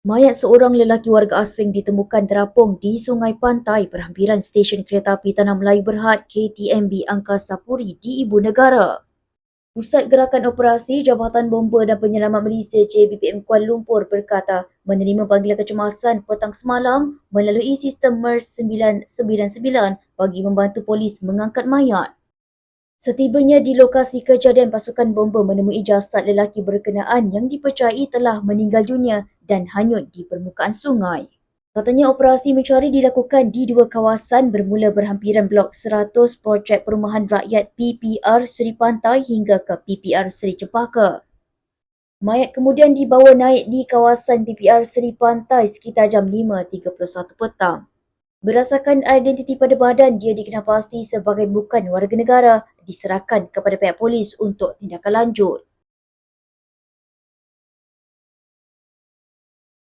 Mayat seorang lelaki warga asing ditemukan terapung di sungai pantai berhampiran stesen kereta api Tanah Melayu Berhad KTMB Angkasa Puri di Ibu Negara. Pusat Gerakan Operasi Jabatan Bomba dan Penyelamat Malaysia JBPM Kuala Lumpur berkata menerima panggilan kecemasan petang semalam melalui sistem MERS 999 bagi membantu polis mengangkat mayat. Setibanya di lokasi kejadian, pasukan bomba menemui jasad lelaki berkenaan yang dipercayai telah meninggal dunia dan hanyut di permukaan sungai. Katanya operasi mencari dilakukan di dua kawasan bermula berhampiran Blok 100 Projek Perumahan Rakyat PPR Seri Pantai hingga ke PPR Seri Cepaka. Mayat kemudian dibawa naik di kawasan PPR Seri Pantai sekitar jam 5.31 petang. Berdasarkan identiti pada badan, dia dikenal pasti sebagai bukan warga negara diserahkan kepada pihak polis untuk tindakan lanjut.